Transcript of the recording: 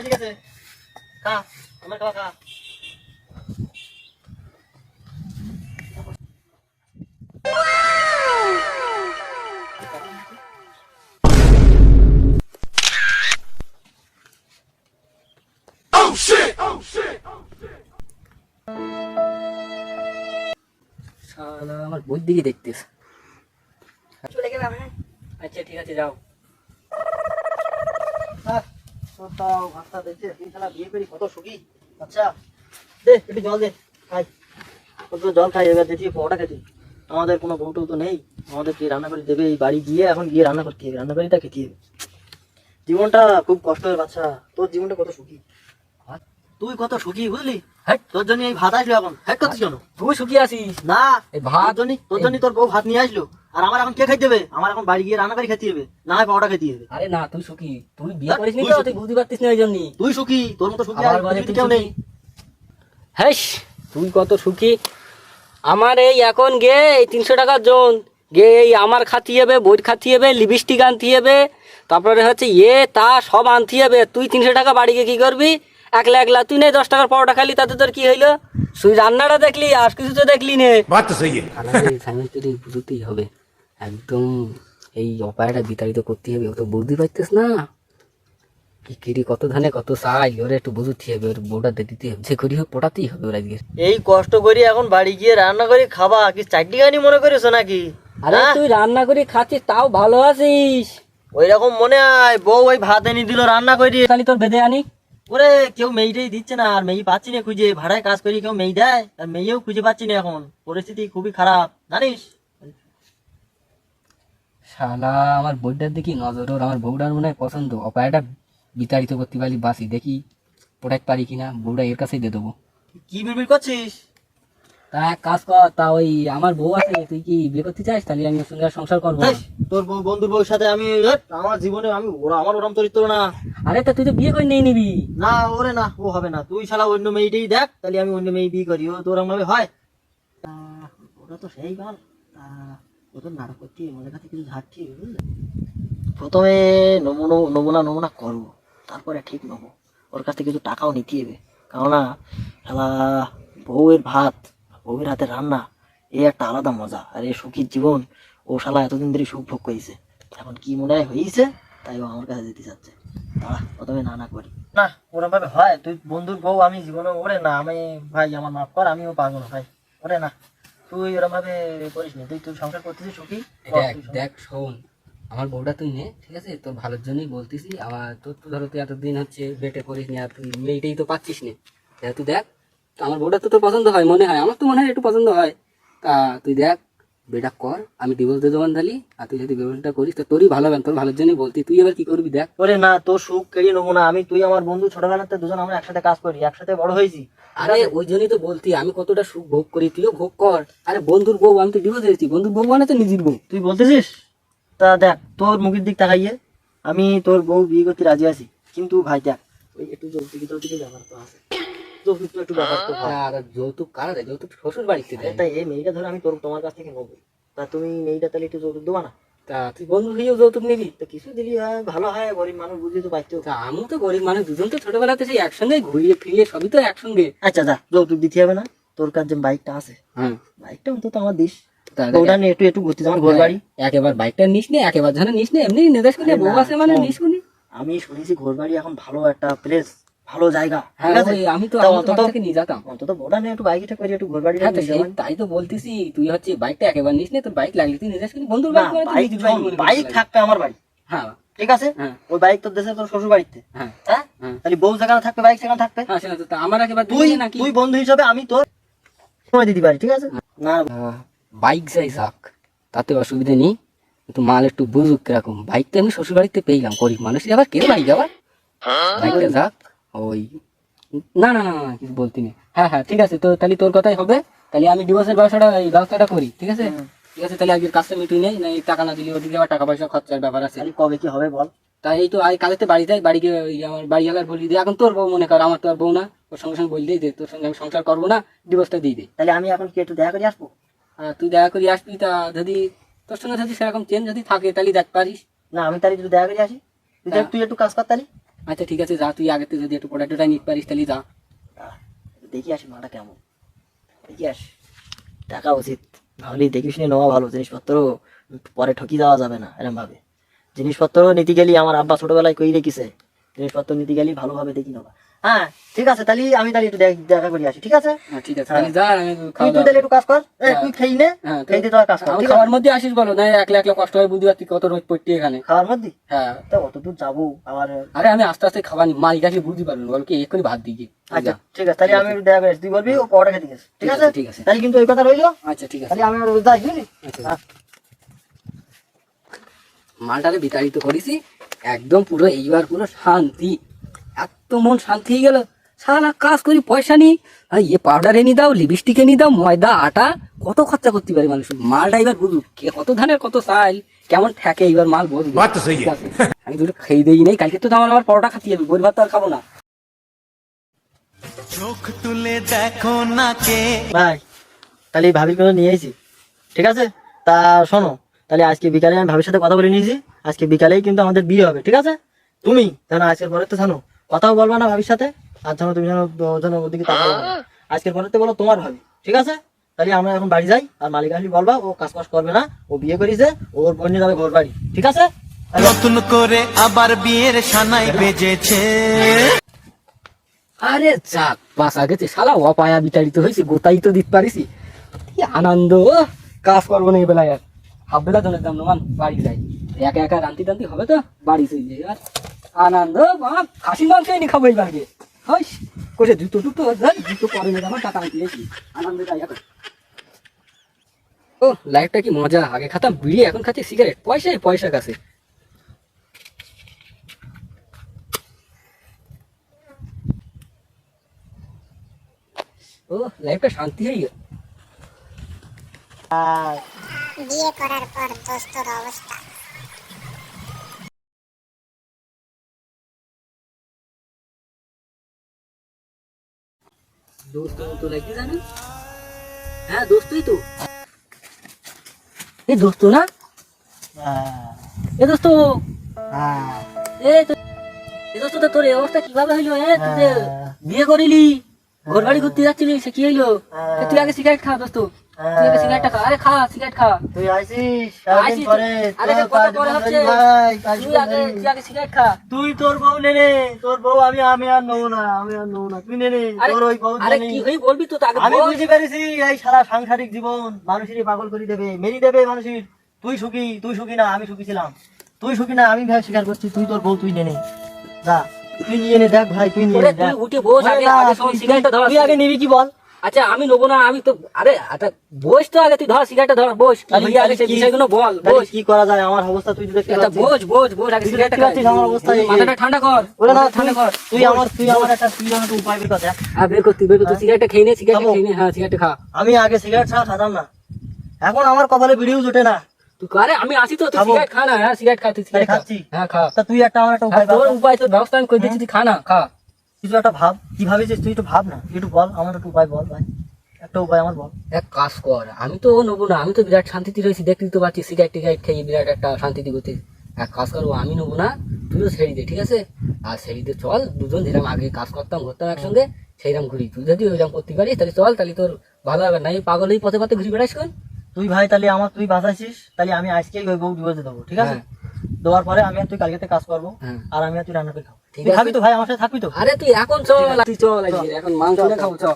এসে গেছে। খা আমার খাওয়া খা। শালা আমার বই দিকে দেখতেছ। চলে গেলাম হ্যাঁ। আচ্ছা ঠিক আছে যাও। তাও ভাতটা দেখছে তুই শালা বিয়ে করি কত সুখী। আচ্ছা দে একটু জল দে খাই। কত জল খাই এবার দেখি পরোটা খেতে। আমাদের কোনো বউ টউ তো নেই। আমাদের কি রান্না করে দেবে এই বাড়ি গিয়ে এখন গিয়ে রান্না করতে হবে। রান্না বাড়িটা খেতে হবে? জীবনটা খুব কষ্টের বাচ্চা। তোর জীবনটা কত সুখী। তুই কত সুখী বুঝলি? হ্যাঁ। তোর জন্য এই ভাত আসলো এখন। হ্যাঁ কত জন্য। তুই সুখী আছিস? না এই ভাত? জন্য তোর জন্য তোর বউ ভাত নিয়ে আসলো। আর আমার এখন কে খাইতে হবে আমার এখন বাড়ি গিয়ে রান্না করে খেতে হবে না হয় পরোটা খেতে হবে আরে না তুই সুখী। তুই বিয়ে হ্যাঁ, করিস নি তুই তো? তুই বুঝতে পারতিস না এই জন্যই তুই সুখী। তোর মতো সুখী আর কেউ নেই। হ্যাস তুই কত সুখী? আমার এই এখন গে এই তিনশো টাকার জন। গে এই আমার খাতি হবে বইট খাতি হবে লিপস্টিক আনতে হবে তারপরে হচ্ছে এ তা সব আনতে হবে তুই তিনশো টাকা বাড়ি গিয়ে কি করবি? একলা একলা তুই নেই দশ টাকার পরোটা খালি তাতে তোর কি হইল? তুই রান্নাটা দেখলি আর কিছু তো দেখলি নে। বুঝতেই হবে। একদম এই অপায়টা বিতাড়িত করতে হবে ও তো বুঝতে পারতিস না। কিকিরি কত ধানে কত চাই ওরে একটু বুঝতে হবে ওর বউটা দিতে হবে যে করি হোক পটাতেই হবে ওরা গিয়ে এই কষ্ট করি এখন বাড়ি গিয়ে রান্না করি খাবা কি চারটি গানি মনে করেছ নাকি? আরে হ্যাঁ? তুই রান্না করি খাচ্ছিস তাও ভালো আছিস। ওই রকম মনে হয় বউ ওই ভাত এনে দিল রান্না করে খালি তোর বেঁধে আনি। ওরে কেউ মেয়েটাই দিচ্ছে না আর মেয়ে পাচ্ছি না খুঁজে ভাড়ায় কাজ করি কেউ মেয়ে দেয় আর মেয়েও খুঁজে পাচ্ছি না এখন। পরিস্থিতি খুবই খারাপ জানিস? শালা আমার বউটার দেখি নজর ওর আমার বউটার মনে হয় পছন্দ। অপায়টা বিতাড়িত করতে পারি বাসি দেখি প্রোডাক্ট পারি কিনা বউটা এর কাছেই দিয়ে দেবো। কি বিড়বিড় করছিস? তা এক কাজ কর তা ওই আমার বউ আছে তুই কি বিয়ে করতে চাস? তাহলে আমি ওর সঙ্গে সংসার করব তোর বউ বন্ধুর বউর সাথে আমি আমার জীবনে আমি ওরা আমার ওরম চরিত্র না। আরে তা তুই তো বিয়ে করে নিয়ে নিবি। না ওরে না ও হবে না। তুই শালা অন্য মেয়েটাই দেখ তাহলে আমি অন্য মেয়ে বিয়ে করি। ও তোর ভাবে হয়। ওটা তো সেই গান ও তো নাটক করছি কাছে কিছু ঝাড়ছি বুঝলে? প্রথমে নমুনো নমুনা নমুনা করব। তারপরে ঠিক নেব। ওর কাছ থেকে কিছু টাকাও নিতে হবে। কেননা শালা বউয়ের ভাত বউয়ের হাতে রান্না এ একটা আলাদা মজা। আর এই সুখীর জীবন ও শালা এতদিন ধরে সুখ ভোগ করেছে। এখন কি মনে হয় হয়েছে? তাই ও আমার কাছে যেতে চাচ্ছে। দাঁড়া প্রথমে না না করি। না ওরম ভাবে হয়। তুই বন্ধুর বউ আমি জীবনে ওরে না আমি ভাই আমার মাফ কর আমিও পারব না ভাই। ওরে না। তুই ওরম ভাবে করিস না। তুই তুই সংসার করতেছিস সুখী? দেখ দেখ শোন। আমার বউটা তুই নে ঠিক আছে? তোর ভালোর জন্যই বলতেছি। আমার তোর তো ধরো তুই এতদিন হচ্ছে বেটে করিস নি আর তুই মেয়েটাই তো পাচ্ছিস না। তুই দেখ আমার বউটা তো তোর পছন্দ হয় মনে হয়। আমার তো মনে হয় একটু পছন্দ হয়। তা তুই দেখ বেটা কর আমি ডিভোর্স দিয়ে দেবো তাহলে আর তুই যদি ডিভোর্সটা করিস তো তোরই ভালো হবে তোর ভালোর জন্যই বলতি তুই এবার কি করবি দেখ। ওরে না তোর সুখ কেড়িয়ে নেব না। আমি তুই আমার বন্ধু ছোটবেলাতে দুজন আমরা একসাথে কাজ করি একসাথে বড় হয়েছি। আরে ওই জন্যই তো বলতি আমি কতটা সুখ ভোগ করি তুইও ভোগ কর। আরে বন্ধুর বউ আমি তো ডিভোর্স দিয়েছি। বন্ধুর বউ মানে তো নিজের বউ। তুই বলতেছিস? তা দেখ তোর মুখের দিক তাকাইয়ে আমি তোর বউ বিয়ে করতে রাজি আছি। কিন্তু ভাই দেখ ওই একটু যৌতুকি যৌতুকি ব্যাপার তো আছে। যৌতুক একটু ব্যাপার তো। হয়। আর যৌতুক কারা দেয়? যৌতুক শ্বশুর বাড়িতে দেয়। তাই এই মেয়েটা ধরে আমি তোর তোমার কাছ থেকে নেব। তা তুমি মেয়েটা তাহলে একটু যৌতুক দেবা না? তা তুই বন্ধু হয়েও যৌতুক নিবি। তো কিছু দিলি হয় ভালো হয় গরিব মানুষ বুঝলি তো পাইতেও তা আমি তো গরিব মানুষ দুজন তো ছোটবেলাতে সেই একসঙ্গে ঘুরিয়ে ফিরিয়ে সবই তো একসঙ্গে। আচ্ছা যা যৌতুক দিতে হবে না। তোর কাছে যে বাইকটা আছে। হ্যাঁ। বাইকটা অন্তত আমার দিস। তা ওটা নিয়ে একটু একটু ঘুরতে যাব ঘর বাড়ি একেবার বাইকটা নিস নে একেবার নিস নে এমনি নির্দেশ করে বউ আছে মানে নিস আমি শুনেছি ঘর বাড়ি এখন ভালো একটা প্লেস ভালো জায়গা হ্যাঁ ঠিক আছে আমি তো তা আমি তো অন্তত থেকে নিয়ে যেতাম। অন্তত ওটা নিয়ে একটু বাইকটা করে একটু ঘর হ্যাঁ তাই তো বলতেছি তুই হচ্ছে বাইকটা একেবার নিস নে তোর বাইক লাগলে তুই বন্ধুর বাইক মানে বাইক মনে বাইক। থাকবে আমার বাড়ি। হ্যাঁ। ঠিক আছে? ওই বাইক তোর দেশে তোর শ্বশুর বাড়িতে। হ্যাঁ। তাহলে বউ যেখানে থাকবে বাইক সেখানে থাকবে। হ্যাঁ সেটা তো আমার একেবার তুই নাকি? তুই বন্ধু হিসাবে আমি তোর সময় দিতে পারি ঠিক আছে? না। বাইক যাই থাক তাতে অসুবিধা নেই। কিন্তু মাল একটু বুঝুক কীরকম। বাইক তো আমি শ্বশুর বাড়িতে পেইলাম গরিব মানুষের আবার কে বাইক আবার বাইকটা যাক। ওই না না না না, কিছু বলতি নেই। হ্যাঁ হ্যাঁ ঠিক আছে তো তাহলে তোর কথাই হবে। তাহলে আমি ডিভোর্সের ব্যবসাটা এই ব্যবস্থাটা করি ঠিক আছে? ঠিক আছে তাহলে আজকের কাজটা মিটুই নেই না টাকা না দিলে ওদিকে আবার টাকা পয়সা খরচার ব্যাপার আছে। কবে কি হবে বল? তাই এই তো আজ কালেতে বাড়ি যাই বাড়ি গিয়ে ওই আমার বাড়ি গেলার বলি দে। এখন তোর বউ মনে কর আমার তো আর বউ না ওর সঙ্গে সঙ্গে বলি দে তোর সঙ্গে আমি সংসার করব না ডিভোর্সটা দিয়ে দে। তাহলে আমি এখন কি একটু দেখা করে আসব? আর তুই দেখা করি আসবি তা যদি তোর সঙ্গে যদি সেরকম চেঞ্জ যদি থাকে তাহলে দেখতে পারিস। না আমি তাহলে একটু দেখা করে আসি। দেখ, হ্যাঁ। তুই একটু কাজ কর তাহলে। আচ্ছা ঠিক আছে, যা, তুই আগেতে যদি একটু প্রোডাক্টটা নিতে পারিস, তাহলে যা। দেখি আসি মাটা কেমন। দেখি আস। টাকা উচিত। ভাবলি দেখি শুনে নেওয়া ভালো। জিনিসপত্র পরে ঠকি যাওয়া যাবে না এরকম ভাবে জিনিসপত্র নিতে গেলি আমার আব্বা ছোটবেলায় কই রেখেছে জিনিসপত্র নিতে গেলি ভালোভাবে দেখি নেওয়া হ্যাঁ ঠিক আছে তাহলে আমি তাহলে একটু দেখ- করে আসি ঠিক আছে? হ্যাঁ ঠিক আছে তাহলে যা আমি তুই তুই তাহলে একটু কাজ কর। হ্যাঁ। তুই খেয়ে নে হ্যাঁ খেয়ে দিয়ে তোরা কাজ কর? খাওয়ার মধ্যে আসিস বলো না একলা একলা কষ্ট হয় বুঝতে পারছি কত রোজ পড়তে এখানে? খাওয়ার মধ্যে? হ্যাঁ। তা অত দূর যাব আবার আরে আমি আস্তে আস্তে খাবার মালিক আসলে বুঝতে পারব বল কি এক্ষুনি ভাত দিকে আচ্ছা ঠিক আছে তাহলে আমি দেখা করে তুই বলবি ও পরোটা খেতে গেছে ঠিক আছে? ঠিক আছে। তাহলে কিন্তু ওই কথা রইল। আচ্ছা ঠিক আছে। তাহলে আমি যাই বুঝলি? আচ্ছা। হ্যাঁ। মালটাকে বিতাড়িত করেছি একদম পুরো এইবার পুরো শান্তি। এত মন শান্তি হয়ে গেল। সারা কাজ করি পয়সা নি আর ইয়ে পাউডার এনে দাও লিপস্টিক এনে দাও ময়দা আটা কত খরচা করতে পারে মানুষ মালটা এবার বুঝুক কে কত ধানের কত চাল কেমন ঠেকে এবার মাল আছে। আমি দুটো খেয়ে দিই নেই কালকে তো আমার আবার পরোটা খাতে যাবে ভাত তো আর খাব না। চোখ তুলে দেখো না কে। ভাই তাহলে এই ভাবির কথা নিয়ে এসেছি ঠিক আছে? তা শোনো তাহলে আজকে বিকালে আমি ভাবির সাথে কথা বলে নিয়েছি। আজকে বিকালেই কিন্তু আমাদের বিয়ে হবে ঠিক আছে? তুমি যেন আজকের পরে তো জানো। কথাও বলবা না ভাবির সাথে। আর যেন তুমি যেন যেন ওদিকে তাকাও। না। আজকের পরে তো বলো তোমার ভাবি ঠিক আছে? তাহলে আমরা এখন বাড়ি যাই আর মালিক আসলে বলবা ও কাজ কাজ করবে না ও বিয়ে করেছে ওর বোন যাবে ঘর বাড়ি ঠিক আছে? তাহলে নতুন করে আবার বিয়ের সানাই বেজেছে। আরে যাক বাসা গেছে। শালা অপায়া বিতাড়িত হয়েছে গোতাই তো দিতে পারিস কি আনন্দ কাজ করব না এই বেলায় আর। হাফ বেলা জনের দাম নমান বাড়ি যাই। একা একা রান্তি টান্তি হবে তো? বাড়ি চলে যাই আর আনন্দ বাপ খাসি মাংস এনে খাব এই পরে আমার টাকা আনন্দ ও লাইফটা কি মজা? আগে খাতাম, বিড়ি, এখন খাচ্ছি সিগারেট পয়সাই পয়সা কাছে। ও লাইফটা শান্তি হয়ে গেল। বিয়ে করার পর দোস্তর অবস্থা হ্যাঁ এ দোস্ত তো তোর অবস্থা কীভাবে হইল, এ তুই। বিয়ে করিলি ঘর বাড়ি ঘুরতে যাচ্ছিলি, সে কি হইল। তুই আগে সিগারেট খা, দোস্ত সিগারেটটা খা। আরে খা সিগারেট খা। তুই আইসিস সারাদিন পরে আরে তোর কত পরে হচ্ছে। ভাই, তুই আগে তুই আগে সিগারেট খা। তুই তোর বউ নে নে তোর বউ আমি আমি আর নেব না আমি আর নেব না। তুই নে নে তোর ওই বউ আরে নে নে। কি হই বলবি তো? তাকে আমি বুঝতে পেরেছি এই সারা সাংসারিক জীবন মানুষেরই পাগল করে দেবে মেরি দেবে মানুষের। তুই সুখী তুই সুখী না আমি সুখী ছিলাম। তুই সুখী না আমি ভাই স্বীকার করছি তুই তোর বউ তুই নে নে। যা তুই নিয়ে নে দেখ ভাই তুই নিয়ে নে তুই উঠে বস আগে আগে সিগারেটটা ধর। তুই আগে নিবি কি বল? আচ্ছা আমি নেব না আমি তো আরে বস তো আগে তুই ধর সিগারেটটা ধর বস। আগে সেই বিষয়গুলো বল বস। কি করা যায়? আমার অবস্থা তুই দেখতে পাচ্ছিস। বস বস বস আগে সিগারেটটা দেখতে আমার অবস্থা মাথাটা ঠান্ডা কর ওরে না ঠান্ডা কর। তুই আমার তুই আমার একটা তুই আমার একটা উপায় বের কর দেখ। হ্যাঁ বের কর তুই বের কর তুই সিগারেটটা খেয়ে নে সিগারেটটা খেয়ে নে হ্যাঁ সিগারেটটা খা। আমি আগে সিগারেট ছাড়া খাতাম না। এখন আমার কপালে ভিডিও জোটে না। তুই আরে আমি আসি তো তুই সিগারেট খা না হ্যাঁ সিগারেট খা তুই সিগারেট খাচ্ছি। হ্যাঁ খা। তা তুই একটা আমার একটা হ্যাঁ, উপায় তোর। উপায় তোর ব্যবস্থা আমি করে দিচ্ছি তুই খা না খা। কিছু একটা ভাব কি ভাবিছিস তুই একটু ভাব না তুই একটু বল আমার একটু উপায় বল ভাই। একটা উপায় আমার বল। এক কাজ কর আমি তো নেব না আমি তো বিরাট শান্তিতে রয়েছি দেখতে তো পাচ্ছি সিগারেট টিগারেট খেয়ে বিরাট একটা শান্তিতে করতে এক কাজ করব আমি নেব না তুইও ছেড়ে দে ঠিক আছে? আর ছেড়ে দে চল দুজন যেরকম আগে কাজ করতাম ঘুরতাম একসঙ্গে সেইরকম ঘুরি। তুই যদি ওইরকম করতে পারিস তাহলে চল তাহলে তোর ভালো হবে। না এই পাগল এই পথে পথে ঘুরে বেড়াইস কোন তুই ভাই তাহলে আমার তুই বাঁচাইছিস তাহলে আমি আজকেই ওই বউ দিবসে দেবো ঠিক আছে? হ্যাঁ। দেওয়ার পরে আমি আর তুই কালকে কাজ করব হ্যাঁ। আর আমি তুই রান্না করে খাব। খাবি তো ভাই আমার সাথে থাকবি তো? আরে তুই এখন চল তুই চল এখন মাংস খাব চল।